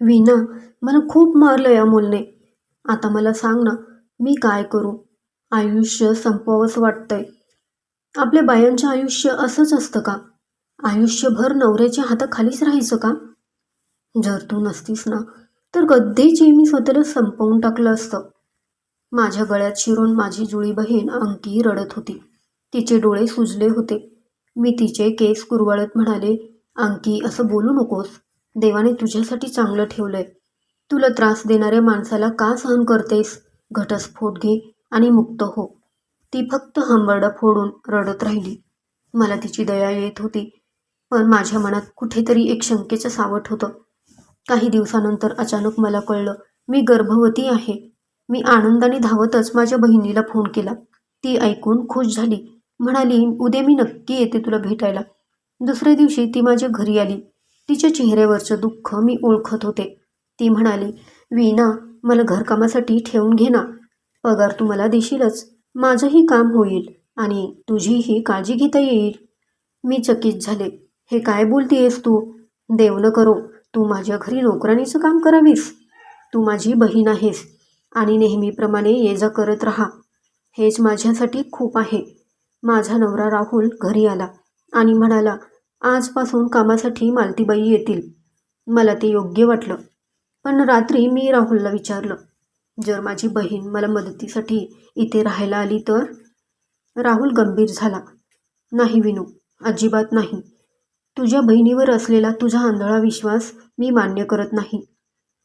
वीणा मला खूप मारलं या अमोलने आता मला सांग ना मी काय करू? आयुष्य संपवावंच वाटतंय. आपल्या बायांचे आयुष्य असंच असतं का? आयुष्यभर नवऱ्याच्या हाताखालीच राहायचं का? जर तू नसतीस ना तर गद्देचे मी स्वतःला संपवून टाकलं असतं. माझ्या गळ्यात शिरून माझी जुळी बहीण अंकी रडत होती. तिचे डोळे सुजले होते. मी तिचे केस कुरवाळत म्हणाले अंकी असं बोलू नकोस. देवाने तुझ्यासाठी चांगलं ठेवलंय. तुला त्रास देणाऱ्या माणसाला का सहन करतेस? घटस्फोट घे आणि मुक्त हो. ती फक्त हंबरडा फोडून रडत राहिली. मला तिची दया येत होती पण माझ्या मनात कुठेतरी एक शंकेचं सावट होतं. काही दिवसानंतर अचानक मला कळलं मी गर्भवती आहे. मी आनंदाने धावतच माझ्या बहिणीला फोन केला. ती ऐकून खुश झाली. म्हणाली उद्या मी नक्की येते तुला भेटायला. दुसऱ्या दिवशी ती माझ्या घरी आली. तिच्या चेहऱ्यावरचं दुःख मी ओळखत होते. ती म्हणाली वीणा मला घरकामासाठी ठेवून घे ना. पगार तू मला देशीलच. माझंही काम होईल आणि तुझीही काळजी घेता येईल. मी चकित झाले. हे काय बोलतेयस तू? देव न करो. तू माझ्या घरी नोकरानीचं काम करावीस. तू माझी बहीण आहेस आणि नेहमीप्रमाणे ये जा करत राहा. हेच माझ्यासाठी खूप आहे. माझा नवरा राहुल घरी आला आणि म्हणाला आजपासून कामासाठी मालतीबाई येतील. मला ते योग्य वाटलं. पण रात्री मी राहुलला विचारलं जर माझी बहीण मला मदतीसाठी इथे राहायला आली तर? राहुल गंभीर झाला. नाही विनू अजिबात नाही. तुझ्या बहिणीवर असलेला तुझा आंधळा विश्वास मी मान्य करत नाही.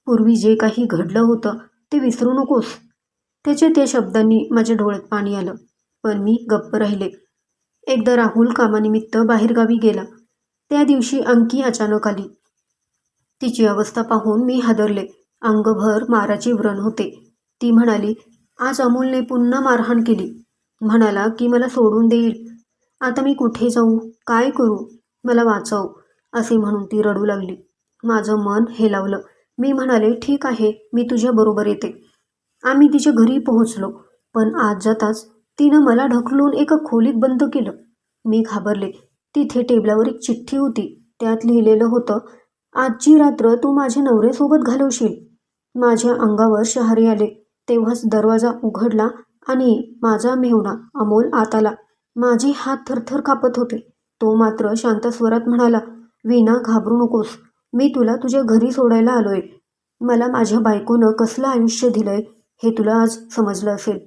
पूर्वी जे काही घडलं होतं ते विसरू नकोस. त्याच्या त्या शब्दांनी माझ्या डोळ्यात पाणी आलं पण मी गप्प राहिले. एकदा राहुल कामानिमित्त बाहेरगावी गेला. त्या दिवशी अंकी अचानक आली. तिची अवस्था पाहून मी हादरले. अंगभर माराचे व्रण होते. ती म्हणाली आज अमोलने पुन्हा मारहाण केली. म्हणाला की मला सोडून देईल. आता मी कुठे जाऊ? काय करू? मला वाचव असे म्हणून ती रडू लागली. माझं मन हेलावलं. मी म्हणाले ठीक आहे मी तुझ्याबरोबर येते. आम्ही तिच्या घरी पोहोचलो पण आज जाताच तिनं मला ढकलून एका खोलीत बंद केलं. मी घाबरले. तिथे टेबलावर एक चिठ्ठी होती. त्यात लिहिलेलं होतं आजची रात्र तू माझ्या नवऱ्यासोबत घालवशील. माझ्या अंगावर शहारे आले. तेव्हाच दरवाजा उघडला आणि माझा मेहुणा अमोल आत आला माझे हात थरथर कापत होते. तो मात्र शांत स्वरात म्हणाला वीणा घाबरू नकोस. मी तुला तुझ्या घरी सोडायला आलोय. मला माझ्या बायकोनं कसलं आयुष्य दिलंय हे तुला आज समजलं असेल.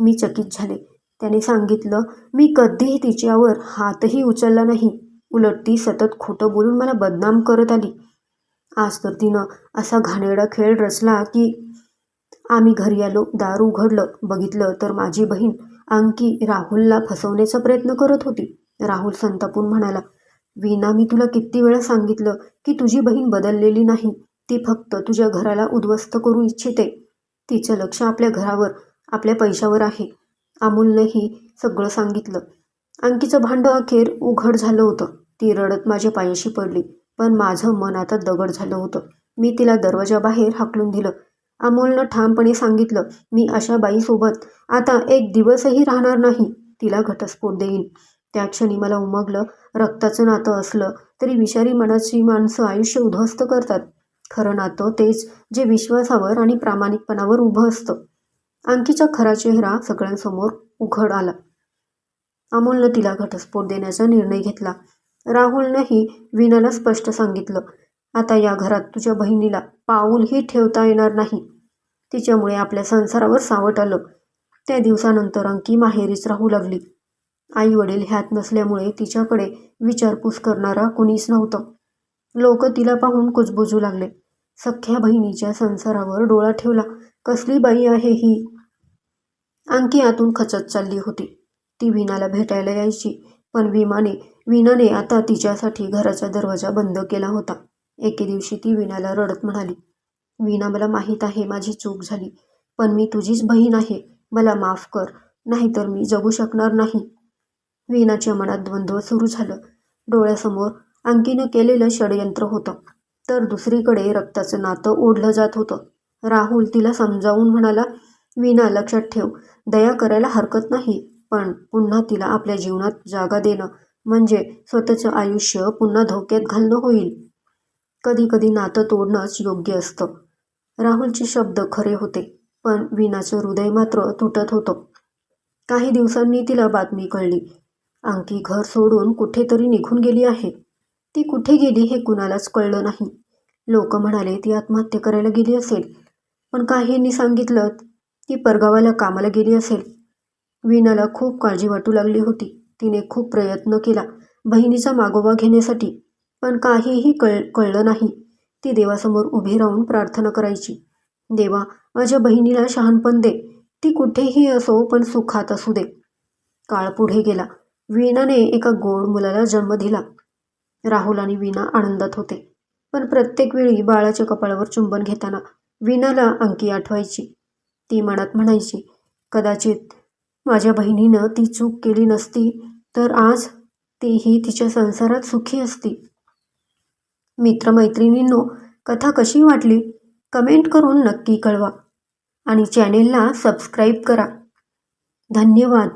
मी चकित झाले. त्याने सांगितलं मी कधीही तिच्यावर हातही उचलला नाही. उलट ती सतत खोटं बोलून मला बदनाम करत आली. आज तर तिनं असा घाणेरडा खेळ रचला की आम्ही घरी आलो दार उघडलं बघितलं तर माझी बहीण अंकी राहुलला फसवण्याचा प्रयत्न करत होती. राहुल संतापून म्हणाला वीना मी तुला किती वेळा सांगितलं की तुझी बहीण बदललेली नाही. ती फक्त तुझ्या घराला उद्ध्वस्त करू इच्छिते. तिचं लक्ष आपल्या घरावर आपल्या पैशावर आहे. अमोलनंही सगळं सांगितलं. अंकीचं भांडं अखेर उघड झालं होतं. ती रडत माझ्या पायाशी पडली. पण माझं मन आता दगड झालं होतं. मी तिला दरवाजाबाहेर हाकलून दिलं. अमोलनं ठामपणे सांगितलं मी अशा बाईसोबत आता एक दिवसही राहणार नाही. तिला घटस्फोट देईन. त्या क्षणी मला उमगलं रक्ताचं नातं असलं तरी विषारी मनाची माणसं आयुष्य उद्ध्वस्त करतात. खरं नातं तेच जे विश्वासावर आणि प्रामाणिकपणावर उभं असतं. अंकीचा खरा चेहरा सगळ्यांसमोर उघड आला. अमोलनं तिला घटस्फोट देण्याचा निर्णय घेतला. राहुलनंही वीणाला स्पष्ट सांगितलं आता या घरात तुझ्या बहिणीला पाऊलही ठेवता येणार नाही. तिच्यामुळे आपल्या संसारावर सावट आलं. त्या दिवसानंतर अंकी माहेरीच राहू लागली. आई वडील ह्यात नसल्यामुळे तिच्याकडे विचारपूस करणारा कुणीच नव्हतं. लोक तिला पाहून कुजबुजू लागले. सख्ख्या बहिणीच्या संसारावर डोळा ठेवला. कसली बाई आहे ही? अंकी आतून खचत चालली होती. ती वीणाला भेटायला यायची पण विमाने वीणाने आता तिच्यासाठी घराचा दरवाजा बंद केला होता. एके दिवशी ती वीणाला रडत म्हणाली वीणा मला माहीत आहे माझी चूक झाली पण मी तुझीच बहीण आहे. मला माफ कर नाहीतर मी जगू शकणार नाही. वीणाच्या मनात द्वंद्व सुरू झालं. डोळ्यासमोर अंकीनं केलेलं षडयंत्र होतं. तर दुसरीकडे रक्ताचं नातं ओढलं जात होतं. राहुल तिला समजावून म्हणाला वीणा लक्षात ठेव. दया करायला हरकत नाही. पण पुन्हा तिला आपल्या जीवनात जागा देणं म्हणजे स्वतःचं आयुष्य पुन्हा धोक्यात घालणं होईल. कधी कधी नातं तोडणंच योग्य असतं. राहुलचे शब्द खरे होते पण वीणाचं हृदय मात्र तुटत होतं. काही दिवसांनी तिला बातमी कळली. अंकी घर सोडून कुठेतरी निघून गेली आहे. ती कुठे गेली हे कुणालाच कळलं नाही. लोक म्हणाले ती आत्महत्या करायला गेली असेल. पण काहींनी सांगितलं ती परगावाला कामाला गेली असेल. वीणाला खूप काळजी वाटू लागली होती. तिने खूप प्रयत्न केला बहिणीचा मागोवा घेण्यासाठी पण काहीही कळ कळलं नाही. ती देवासमोर उभी राहून प्रार्थना करायची. देवा माझ्या बहिणीला शहाणपण दे. ती कुठेही असो पण सुखात असू दे. काळ पुढे गेला. वीणाने एका गोड मुलाला जन्म दिला. राहुल आणि वीणा आनंदात होते. पण प्रत्येक वेळी बाळाच्या कपाळावर चुंबन घेताना वीणाला अंकी आठवायची. ती मनात म्हणायची कदाचित माझ्या बहिणीनं ती चूक केली नसती तर आज तीही तिच्या संसारात सुखी असती. मित्रमैत्रिणींनो कथा कशी वाटली? कमेंट करून नक्की कळवा आणि चॅनेलला सबस्क्राईब करा. धन्यवाद.